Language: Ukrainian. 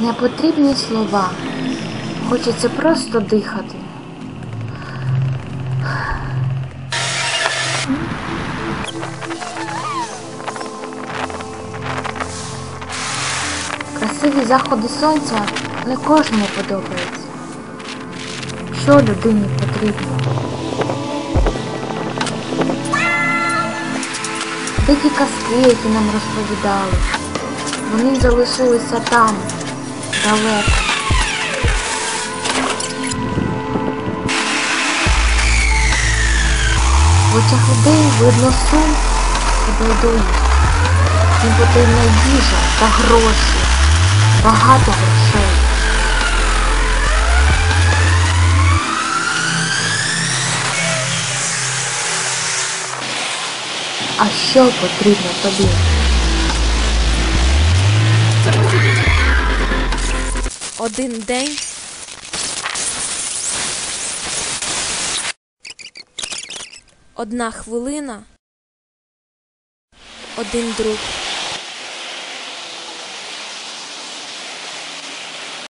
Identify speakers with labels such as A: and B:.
A: Не потрібні слова. Хочеться просто дихати. Красиві заходи сонця не кожному подобаються. Що людині потрібно? Дикі казки, які нам розповідали, вони залишилися там, далеко. В очах людей видно сум і байдужість. Їм потрібна їжа та гроші, багато грошей. А що потрібно тобі?
B: Один день. Одна хвилина. Один друг.